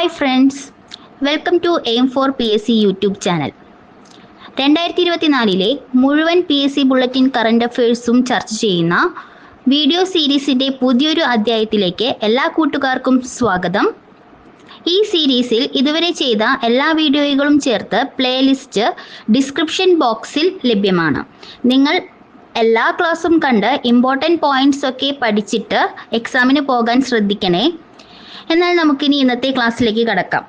Hi friends welcome to aim for P S C YouTube channel രണ്ടായിരത്തി ഇരുപത്തിനാലിലെ മുഴുവൻ P S C bulletin current അഫയേഴ്സും ചർച്ച ചെയ്യുന്ന video സീരീസിന്റെ പുതിയൊരു അധ്യായത്തിലേക്ക് എല്ലാ കൂട്ടുകാർക്കും സ്വാഗതം. ഈ സീരീസിൽ ഇതുവരെ ചെയ്ത എല്ലാ വീഡിയോകളും ചേർത്ത് പ്ലേലിസ്റ്റ് ഡിസ്ക്രിപ്ഷൻ ബോക്സിൽ ലഭ്യമാണ്. നിങ്ങൾ എല്ലാ ക്ലാസ്സും കണ്ട് ഇമ്പോർട്ടന്റ് പോയിന്റ്സ് ഒക്കെ പഠിച്ചിട്ട് എക്സാമിന് പോകാൻ ശ്രദ്ധിക്കണേ. എന്നാൽ നമുക്കിനി ഇന്നത്തെ ക്ലാസ്സിലേക്ക് കടക്കാം.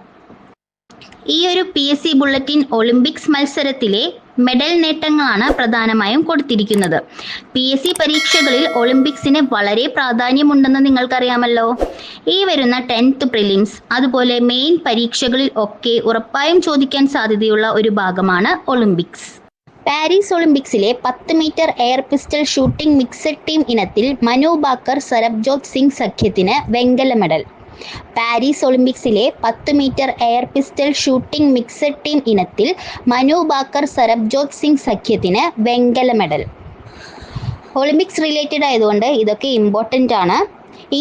ഈ ഒരു P S C bulletin Olympics മത്സരത്തിലെ മെഡൽ നേട്ടങ്ങളാണ് പ്രധാനമായും കൊടുത്തിരിക്കുന്നത്. പി എസ് സി പരീക്ഷകളിൽ ഒളിമ്പിക്സിന് വളരെ പ്രാധാന്യമുണ്ടെന്ന് നിങ്ങൾക്കറിയാമല്ലോ. ഈ വരുന്ന ടെൻത്ത് പ്രിലിംസ് അതുപോലെ മെയിൻ പരീക്ഷകളിൽ ഒക്കെ ഉറപ്പായും ചോദിക്കാൻ സാധ്യതയുള്ള ഒരു ഭാഗമാണ് ഒളിമ്പിക്സ് പാരീസ് ഒളിമ്പിക്സിലെ പത്ത് metre air pistol shooting mixed team ഇനത്തിൽ മനു ബാക്കർ സരബ്ജോത് സിംഗ് സഖ്യത്തിന് വെങ്കല മെഡൽ പാരീസ് ഒളിമ്പിക്സിലെ പത്ത് metre air pistol shooting mixed team ഇനത്തിൽ മനു ബാക്കർ സരബ്ജോത് സിംഗ് സഖ്യത്തിന് വെങ്കല മെഡൽ. ഒളിമ്പിക്സ് റിലേറ്റഡ് ആയതുകൊണ്ട് ഇതൊക്കെ ഇമ്പോർട്ടന്റ് ആണ്.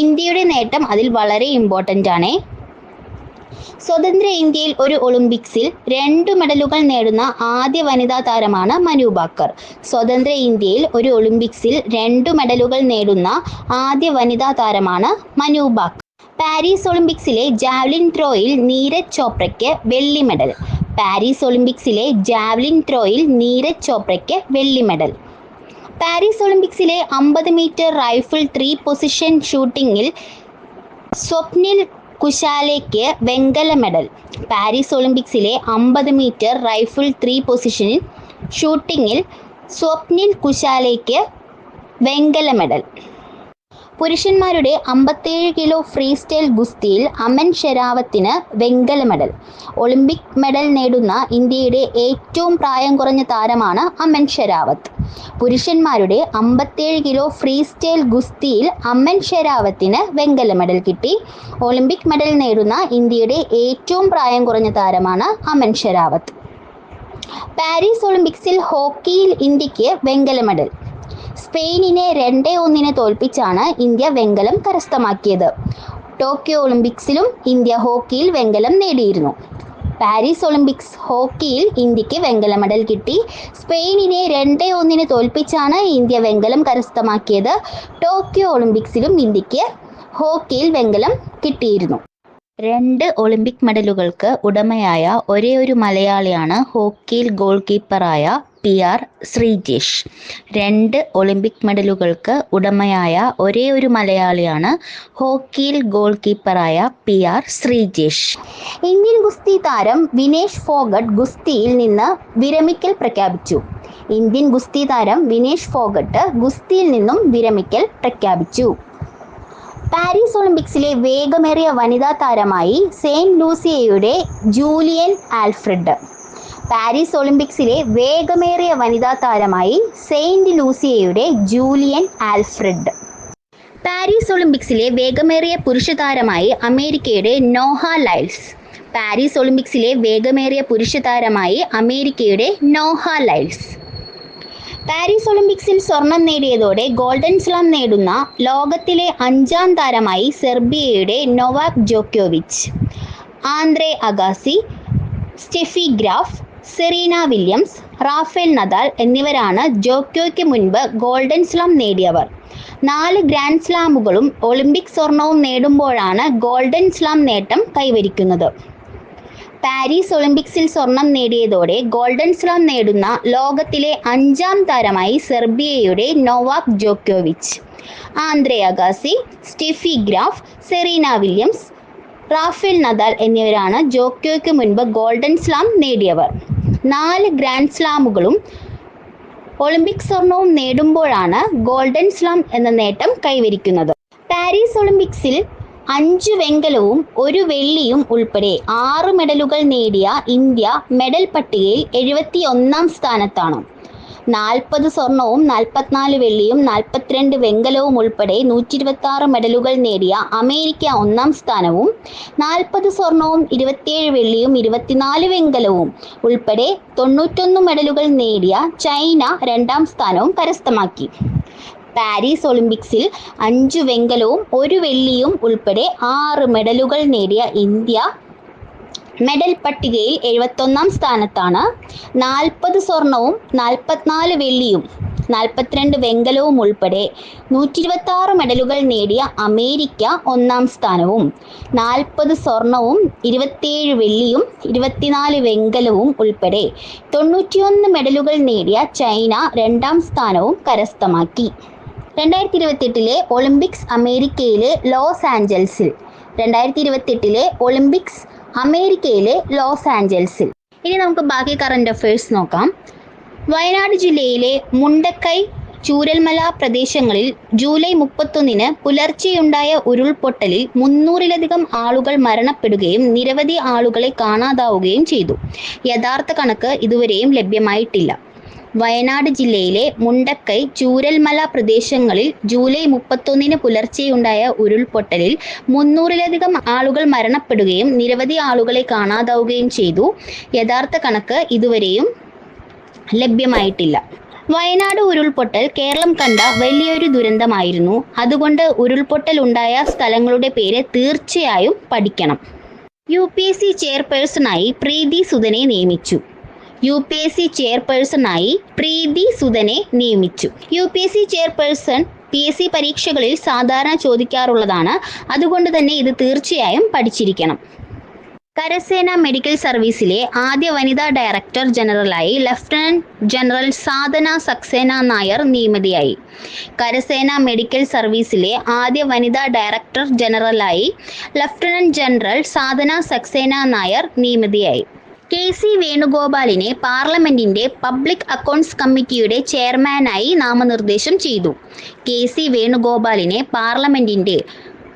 ഇന്ത്യയുടെ നേട്ടം അതിൽ വളരെ ഇമ്പോർട്ടന്റ് ആണ്. സ്വതന്ത്ര ഇന്ത്യയിൽ ഒരു ഒളിമ്പിക്സിൽ രണ്ട് മെഡലുകൾ നേടുന്ന ആദ്യ വനിതാ താരമാണ് മനു ബാക്കർ. സ്വതന്ത്ര ഇന്ത്യയിൽ ഒരു ഒളിമ്പിക്സിൽ രണ്ട് മെഡലുകൾ നേടുന്ന ആദ്യ വനിതാ താരമാണ് മനു ബാക്കർ. പാരീസ് ഒളിമ്പിക്സിലെ ജാവ്ലിൻ ത്രോയിൽ നീരജ് ചോപ്രയ്ക്ക് വെള്ളി മെഡൽ. പാരീസ് ഒളിമ്പിക്സിലെ ജാവ്ലിൻ ത്രോയിൽ നീരജ് ചോപ്രയ്ക്ക് വെള്ളി മെഡൽ. പാരീസ് ഒളിമ്പിക്സിലെ അമ്പത് മീറ്റർ റൈഫിൾ ത്രീ പൊസിഷൻ ഷൂട്ടിങ്ങിൽ സ്വപ്നിൽ കുശാലയ്ക്ക് വെങ്കല മെഡൽ. പാരീസ് ഒളിമ്പിക്സിലെ അമ്പത് മീറ്റർ റൈഫിൾ ത്രീ പൊസിഷനിൽ ഷൂട്ടിങ്ങിൽ സ്വപ്നിൽ കുശാലയ്ക്ക് വെങ്കല മെഡൽ. പുരുഷന്മാരുടെ അമ്പത്തേഴ് കിലോ ഫ്രീ സ്റ്റൈൽ ഗുസ്തിയിൽ അമൻ ഷെരാവത്തിന് വെങ്കല മെഡൽ. ഒളിമ്പിക് മെഡൽ നേടുന്ന ഇന്ത്യയുടെ ഏറ്റവും പ്രായം കുറഞ്ഞ താരമാണ് അമൻ ഷെരാവത്ത്. പുരുഷന്മാരുടെ അമ്പത്തേഴ് കിലോ ഫ്രീ സ്റ്റൈൽ ഗുസ്തിയിൽ അമൻ ഷെരാവത്തിന് വെങ്കല മെഡൽ കിട്ടി. ഒളിമ്പിക് മെഡൽ നേടുന്ന ഇന്ത്യയുടെ ഏറ്റവും പ്രായം കുറഞ്ഞ താരമാണ് അമൻ ഷെരാവത്ത്. പാരീസ് ഒളിമ്പിക്സിൽ ഹോക്കിയിൽ ഇന്ത്യയ്ക്ക് വെങ്കല മെഡൽ. സ്പെയിനിനെ രണ്ടേ ഒന്നിന് തോൽപ്പിച്ചാണ് ഇന്ത്യ വെങ്കലം കരസ്ഥമാക്കിയത്. ടോക്കിയോ ഒളിമ്പിക്സിലും ഇന്ത്യ ഹോക്കിയിൽ വെങ്കലം നേടിയിരുന്നു. പാരീസ് ഒളിമ്പിക്സ് ഹോക്കിയിൽ ഇന്ത്യയ്ക്ക് വെങ്കല മെഡൽ കിട്ടി. സ്പെയിനിനെ രണ്ടേ ഒന്നിന് തോൽപ്പിച്ചാണ് ഇന്ത്യ വെങ്കലം കരസ്ഥമാക്കിയത്. ടോക്കിയോ ഒളിമ്പിക്സിലും ഇന്ത്യയ്ക്ക് ഹോക്കിയിൽ വെങ്കലം കിട്ടിയിരുന്നു. രണ്ട് ഒളിമ്പിക് മെഡലുകൾക്ക് ഉടമയായ ഒരേയൊരു ഒരു മലയാളിയാണ് ഹോക്കിയിൽ ഗോൾ കീപ്പറായ പി ആർ ശ്രീജേഷ്. രണ്ട് ഒളിമ്പിക് മെഡലുകൾക്ക് ഉടമയായ ഒരേ ഒരു മലയാളിയാണ് ഹോക്കിയിൽ ഗോൾ കീപ്പറായ പി ആർ ശ്രീജേഷ്. ഇന്ത്യൻ ഗുസ്തി താരം വിനേഷ് ഫോഗട്ട് ഗുസ്തിയിൽ നിന്ന് വിരമിക്കൽ പ്രഖ്യാപിച്ചു. ഇന്ത്യൻ ഗുസ്തി താരം വിനേഷ് ഫോഗട്ട് ഗുസ്തിയിൽ നിന്നും വിരമിക്കൽ പ്രഖ്യാപിച്ചു. പാരീസ് ഒളിമ്പിക്സിലെ വേഗമേറിയ വനിതാ താരമായി സെയിന്റ് ലൂസിയയുടെ ജൂലിയൻ ആൽഫ്രഡ്. പാരീസ് ഒളിമ്പിക്സിലെ വേഗമേറിയ വനിതാ താരമായി സെയിന്റ് ലൂസിയയുടെ ജൂലിയൻ ആൽഫ്രഡ്. പാരീസ് ഒളിമ്പിക്സിലെ വേഗമേറിയ പുരുഷ താരമായി അമേരിക്കയുടെ നോഹ ലൈൽസ്. പാരീസ് ഒളിമ്പിക്സിലെ വേഗമേറിയ പുരുഷ താരമായി അമേരിക്കയുടെ നോഹ ലൈൽസ്. പാരീസ് ഒളിമ്പിക്സിൽ സ്വർണം നേടിയതോടെ ഗോൾഡൻ സ്ലാം നേടുന്ന ലോകത്തിലെ അഞ്ചാം താരമായി സെർബിയയുടെ നൊവാക് ജോക്കോവിച്ച് Andre Agassi Steffi Graf Serena Williams Rafael Nadal എന്നിവരാണ് ജോക്കോയ്ക്ക് മുൻപ് ഗോൾഡൻ സ്ലാം നേടിയവർ. നാല് ഗ്രാൻഡ് സ്ലാമുകളും ഒളിമ്പിക് സ്വർണവും നേടുമ്പോഴാണ് ഗോൾഡൻ സ്ലാം നേട്ടം കൈവരിക്കുന്നത്. പാരീസ് ഒളിമ്പിക്സിൽ സ്വർണം നേടിയതോടെ ഗോൾഡൻ സ്ലാം നേടുന്ന ലോകത്തിലെ അഞ്ചാം താരമായി സെർബിയയുടെ നൊവാക് ജോക്കോവിച്ച്. Andre Agassi Steffi Graf Serena Williams Rafael Nadal എന്നിവരാണ് ജോക്കോയ്ക്ക് മുൻപ് ഗോൾഡൻ സ്ലാം നേടിയവർ. നാല് ഗ്രാൻഡ് സ്ലാമുകളും ഒളിമ്പിക് സ്വർണവും നേടുമ്പോഴാണ് ഗോൾഡൻ സ്ലാം എന്ന നേട്ടം കൈവരിക്കുന്നത്. പാരീസ് ഒളിമ്പിക്സിൽ അഞ്ച് വെങ്കലവും ഒരു വെള്ളിയും ഉൾപ്പെടെ ആറ് മെഡലുകൾ നേടിയ ഇന്ത്യ മെഡൽ പട്ടികയിൽ എഴുപത്തി ഒന്നാം സ്ഥാനത്താണ്. നാൽപ്പത് സ്വർണവും നാൽപ്പത്തിനാല് വെള്ളിയും നാൽപ്പത്തിരണ്ട് വെങ്കലവും ഉൾപ്പെടെ നൂറ്റി ഇരുപത്തി ആറ് മെഡലുകൾ നേടിയ അമേരിക്ക ഒന്നാം സ്ഥാനവും നാൽപ്പത് സ്വർണവും ഇരുപത്തിയേഴ് വെള്ളിയും ഇരുപത്തിനാല് വെങ്കലവും ഉൾപ്പെടെ തൊണ്ണൂറ്റൊന്ന് മെഡലുകൾ നേടിയ ചൈന രണ്ടാം സ്ഥാനവും കരസ്ഥമാക്കി. പാരീസ് ഒളിമ്പിക്സിൽ അഞ്ച് വെങ്കലവും ഒരു വെള്ളിയും ഉൾപ്പെടെ ആറ് മെഡലുകൾ നേടിയ ഇന്ത്യ മെഡൽ പട്ടികയിൽ എഴുപത്തൊന്നാം സ്ഥാനത്താണ്. നാൽപ്പത് സ്വർണവും നാൽപ്പത്തിനാല് വെള്ളിയും നാൽപ്പത്തിരണ്ട് വെങ്കലവും ഉൾപ്പെടെ നൂറ്റി ഇരുപത്തി ആറ് മെഡലുകൾ നേടിയ അമേരിക്ക ഒന്നാം സ്ഥാനവും നാൽപ്പത് സ്വർണവും ഇരുപത്തിയേഴ് വെള്ളിയും ഇരുപത്തിനാല് വെങ്കലവും ഉൾപ്പെടെ തൊണ്ണൂറ്റിയൊന്ന് മെഡലുകൾ നേടിയ ചൈന രണ്ടാം സ്ഥാനവും കരസ്ഥമാക്കി. രണ്ടായിരത്തി ഇരുപത്തെട്ടിലെ ഒളിമ്പിക്സ് അമേരിക്കയിലെ ലോസ് ആഞ്ചൽസിൽ. രണ്ടായിരത്തി ഇരുപത്തെട്ടിലെ ഒളിമ്പിക്സ് അമേരിക്കയിലെ ലോസ് ആഞ്ചൽസിൽ. ഇനി നമുക്ക് ബാക്കി കറണ്ട് അഫയേഴ്സ് നോക്കാം. വയനാട് ജില്ലയിലെ മുണ്ടക്കൈ ചൂരൽമല പ്രദേശങ്ങളിൽ ജൂലൈ മുപ്പത്തൊന്നിന് പുലർച്ചെയുണ്ടായ ഉരുൾപൊട്ടലിൽ മുന്നൂറിലധികം ആളുകൾ മരണപ്പെടുകയും നിരവധി ആളുകളെ കാണാതാവുകയും ചെയ്തു. യഥാർത്ഥ കണക്ക് ഇതുവരെയും ലഭ്യമായിട്ടില്ല. വയനാട് ജില്ലയിലെ മുണ്ടക്കൈ ചൂരൽമല പ്രദേശങ്ങളിൽ ജൂലൈ മുപ്പത്തൊന്നിന് പുലർച്ചെയുണ്ടായ ഉരുൾപൊട്ടലിൽ മുന്നൂറിലധികം ആളുകൾ മരണപ്പെടുകയും നിരവധി ആളുകളെ കാണാതാവുകയും ചെയ്തു. യഥാർത്ഥ കണക്ക് ഇതുവരെയും ലഭ്യമായിട്ടില്ല. വയനാട് ഉരുൾപൊട്ടൽ കേരളം കണ്ട വലിയൊരു ദുരന്തമായിരുന്നു. അതുകൊണ്ട് ഉരുൾപൊട്ടൽ ഉണ്ടായ സ്ഥലങ്ങളുടെ പേര് തീർച്ചയായും പഠിക്കണം. യു പി എസ് സി ചെയർപേഴ്സണായി പ്രീതി സുധനെ നിയമിച്ചു. യു പി എസ് സി ചെയർപേഴ്സണായി പ്രീതി സുധനെ നിയമിച്ചു. U P S C chairperson P S C പരീക്ഷകളിൽ സാധാരണ ചോദിക്കാറുള്ളതാണ്. അതുകൊണ്ട് തന്നെ ഇത് തീർച്ചയായും പഠിച്ചിരിക്കണം. കരസേന മെഡിക്കൽ സർവീസിലെ ആദ്യ വനിതാ ഡയറക്ടർ ജനറലായി ലഫ്റ്റനന്റ് ജനറൽ സാധന സക്സേന നായർ നിയമിതയായി. കരസേന മെഡിക്കൽ സർവീസിലെ ആദ്യ വനിതാ ഡയറക്ടർ ജനറലായി ലഫ്റ്റനന്റ് ജനറൽ സാധന സക്സേന നായർ നിയമിതയായി. കെ സി വേണുഗോപാലിനെ പാർലമെന്റിന്റെ പബ്ലിക് അക്കൗണ്ട്സ് കമ്മിറ്റിയുടെ ചെയർമാനായി നാമനിർദ്ദേശം ചെയ്തു. കെ സി വേണുഗോപാലിനെ പാർലമെന്റിന്റെ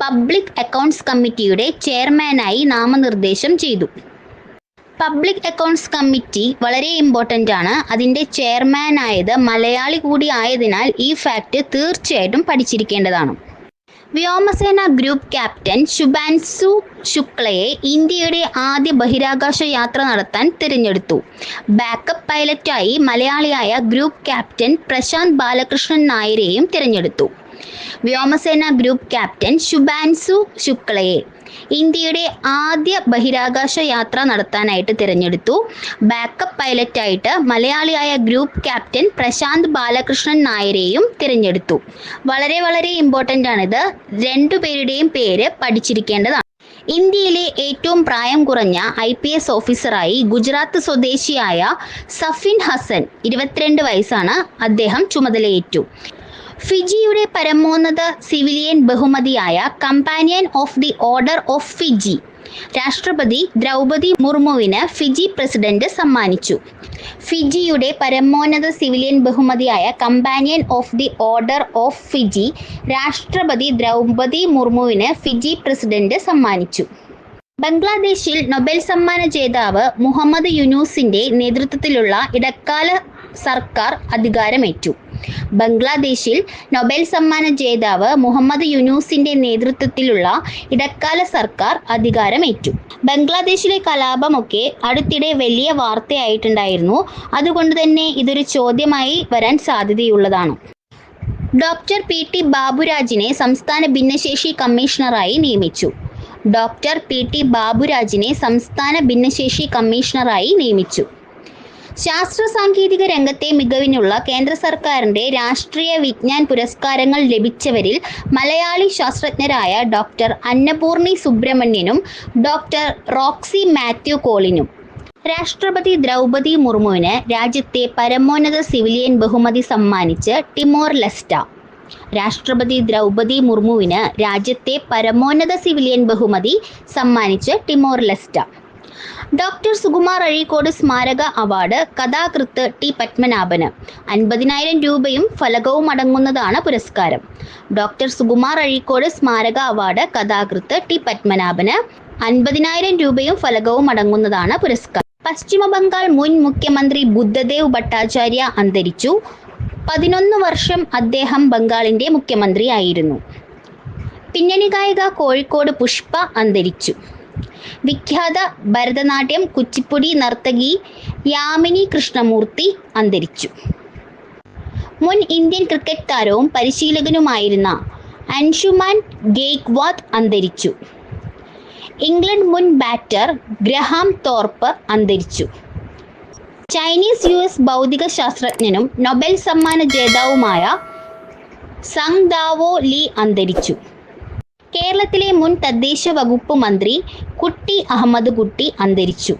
പബ്ലിക് അക്കൗണ്ട്സ് കമ്മിറ്റിയുടെ ചെയർമാനായി നാമനിർദ്ദേശം ചെയ്തു. പബ്ലിക് അക്കൗണ്ട്സ് കമ്മിറ്റി വളരെ ഇമ്പോർട്ടന്റ് ആണ്. അതിന്റെ ചെയർമാനായത് മലയാളി കൂടി ആയതിനാൽ ഈ ഫാക്റ്റ് തീർച്ചയായിട്ടും പഠിച്ചിരിക്കേണ്ടതാണ്. വ്യോമസേന ഗ്രൂപ്പ് ക്യാപ്റ്റൻ ശുഭാൻസു ശുക്ലയെ ഇന്ത്യയുടെ ആദ്യ ബഹിരാകാശ യാത്ര നടത്താൻ തിരഞ്ഞെടുത്തു. ബാക്കപ്പ് പൈലറ്റായി മലയാളിയായ ഗ്രൂപ്പ് ക്യാപ്റ്റൻ പ്രശാന്ത് ബാലകൃഷ്ണൻ നായരെയും തിരഞ്ഞെടുത്തു. വ്യോമസേന ഗ്രൂപ്പ് ക്യാപ്റ്റൻ ശുഭാൻസു ശുക്ലയെ ഇന്ത്യയുടെ ആദ്യ ബഹിരാകാശ യാത്ര നടത്താനായിട്ട് തിരഞ്ഞെടുത്തു. ബാക്കപ്പ് പൈലറ്റായിട്ട് മലയാളിയായ ഗ്രൂപ്പ് ക്യാപ്റ്റൻ പ്രശാന്ത് ബാലകൃഷ്ണൻ നായരെയും തിരഞ്ഞെടുത്തു. വളരെ വളരെ ഇമ്പോർട്ടന്റ് ആണിത്. രണ്ടുപേരുടെയും പേര് പഠിച്ചിരിക്കേണ്ടതാണ്. ഇന്ത്യയിലെ ഏറ്റവും പ്രായം കുറഞ്ഞ ഐ പി എസ് ഓഫീസറായി ഗുജറാത്ത് സ്വദേശിയായ സഫിൻ ഹസൻ ഇരുപത്തിരണ്ട് വയസ്സാണ് അദ്ദേഹം ചുമതലയേറ്റു. ഫിജിയുടെ പരമോന്നത സിവിലിയൻ ബഹുമതിയായ companion of the order of Fiji. രാഷ്ട്രപതി ദ്രൗപതി മുർമുവിന് ഫിജി പ്രസിഡന്റ് സമ്മാനിച്ചു. ഫിജിയുടെ പരമോന്നത സിവിലിയൻ ബഹുമതിയായ companion of the order of Fiji രാഷ്ട്രപതി ദ്രൗപതി മുർമുവിന് ഫിജി പ്രസിഡന്റ് സമ്മാനിച്ചു. ബംഗ്ലാദേശിൽ നൊബേൽ സമ്മാന ജേതാവ് മുഹമ്മദ് യുനൂസിന്റെ നേതൃത്വത്തിലുള്ള ഇടക്കാല സർക്കാർ അധികാരമേറ്റു. ബംഗ്ലാദേശിൽ നൊബേൽ സമ്മാന ജേതാവ് മുഹമ്മദ് യുനൂസിന്റെ നേതൃത്വത്തിലുള്ള ഇടക്കാല സർക്കാർ അധികാരമേറ്റു. ബംഗ്ലാദേശിലെ കലാപമൊക്കെ അടുത്തിടെ വലിയ വാർത്തയായിട്ടുണ്ടായിരുന്നു. അതുകൊണ്ട് തന്നെ ഇതൊരു ചോദ്യമായി വരാൻ സാധ്യതയുള്ളതാണ്. ഡോക്ടർ പി ടി ബാബുരാജിനെ സംസ്ഥാന ഭിന്നശേഷി കമ്മീഷണറായി നിയമിച്ചു. ഡോക്ടർ പി ടി ബാബുരാജിനെ സംസ്ഥാന ഭിന്നശേഷി കമ്മീഷണറായി നിയമിച്ചു. ശാസ്ത്ര സാങ്കേതിക രംഗത്തെ മികവിനുള്ള കേന്ദ്ര സർക്കാരിന്റെ രാഷ്ട്രീയ വിജ്ഞാൻ പുരസ്കാരങ്ങൾ ലഭിച്ചവരിൽ മലയാളി ശാസ്ത്രജ്ഞരായ ഡോക്ടർ അന്നപൂർണി സുബ്രഹ്മണ്യനും ഡോക്ടർ റോക്സി മാത്യു കോളിനും. രാഷ്ട്രപതി ദ്രൗപതി മുർമുവിന് രാജ്യത്തെ പരമോന്നത സിവിലിയൻ ബഹുമതി സമ്മാനിച്ച് ടിമോർ ലെസ്റ്റ. രാഷ്ട്രപതി ദ്രൗപതി മുർമുവിന് രാജ്യത്തെ പരമോന്നത സിവിലിയൻ ബഹുമതി സമ്മാനിച്ച് Timor Leste. Doctor Sukumar Azhikode സ്മാരക അവാർഡ് കഥാകൃത്ത് ടി പത്മനാഭന്. അൻപതിനായിരം രൂപയും ഫലകവും അടങ്ങുന്നതാണ് പുരസ്കാരം. ഡോക്ടർ സുകുമാർ അഴീക്കോട് സ്മാരക അവാർഡ് കഥാകൃത്ത് ടി പത്മനാഭന് അൻപതിനായിരം രൂപയും ഫലകവും അടങ്ങുന്നതാണ് പുരസ്കാരം. പശ്ചിമ ബംഗാൾ മുൻ മുഖ്യമന്ത്രി ബുദ്ധദേവ് ഭട്ടാചാര്യ അന്തരിച്ചു. പതിനൊന്ന് വർഷം അദ്ദേഹം ബംഗാളിന്റെ മുഖ്യമന്ത്രിയായിരുന്നു. പിന്നണി ഗായിക കോഴിക്കോട് പുഷ്പ അന്തരിച്ചു. വിഖ്യാത ഭരതനാട്യം കുച്ചിപ്പുടി നർത്തകി യാമിനി കൃഷ്ണമൂർത്തി അന്തരിച്ചു. മുൻ ഇന്ത്യൻ ക്രിക്കറ്റ് താരവും പരിശീലകനുമായിരുന്ന അൻഷുമാൻ ഗേക്വാദ് അന്തരിച്ചു. ഇംഗ്ലണ്ട് മുൻ ബാറ്റർ ഗ്രഹാം തോർപ്പ് അന്തരിച്ചു. ചൈനീസ് യു എസ് ഭൗതിക ശാസ്ത്രജ്ഞനും നൊബൽ സമ്മാന ജേതാവുമായ സങ് ദാവോ ലീ അന്തരിച്ചു. കേരളത്തിലെ മുൻ തദ്ദേശ വകുപ്പ് മന്ത്രി കുട്ടി അഹമ്മദ് കുട്ടി അന്തരിച്ചു.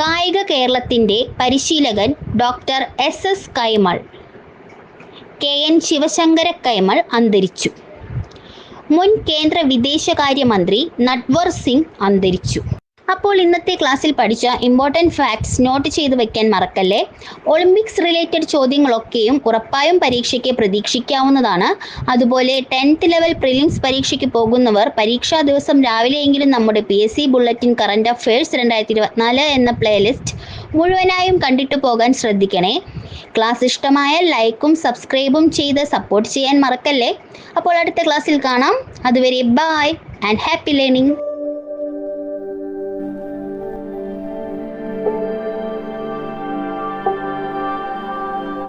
കായിക കേരളത്തിന്റെ പരിശീലകൻ doctor S S Kaimal K N Sivasankara Kaimal അന്തരിച്ചു. മുൻ കേന്ദ്ര വിദേശകാര്യമന്ത്രി നട്വർ സിംഗ് അന്തരിച്ചു. അപ്പോൾ ഇന്നത്തെ ക്ലാസ്സിൽ പഠിച്ച ഇമ്പോർട്ടന്റ് ഫാക്ട്സ് നോട്ട് ചെയ്ത് വെക്കാൻ മറക്കല്ലേ? ഒളിമ്പിക്സ് റിലേറ്റഡ് ചോദ്യങ്ങളൊക്കെയും ഉറപ്പായും പരീക്ഷയ്ക്ക് പ്രതീക്ഷിക്കാവുന്നതാണ്. അതുപോലെ ടെൻത്ത് ലെവൽ പ്രിലിംസ് പരീക്ഷയ്ക്ക് പോകുന്നവർ പരീക്ഷാ ദിവസം രാവിലെയെങ്കിലും നമ്മുടെ P S C bulletin current affairs രണ്ടായിരത്തി ഇരുപത്തിനാല് എന്ന പ്ലേലിസ്റ്റ് മുഴുവനായും കണ്ടിട്ട് പോകാൻ ശ്രദ്ധിക്കണേ. ക്ലാസ് ഇഷ്ടമായ ലൈക്കും സബ്സ്ക്രൈബും ചെയ്ത് സപ്പോർട്ട് ചെയ്യാൻ മറക്കല്ലേ? അപ്പോൾ അടുത്ത ക്ലാസ്സിൽ കാണാം. അതുവരെ ബായ് ആൻഡ് ഹാപ്പി ലേണിംഗ്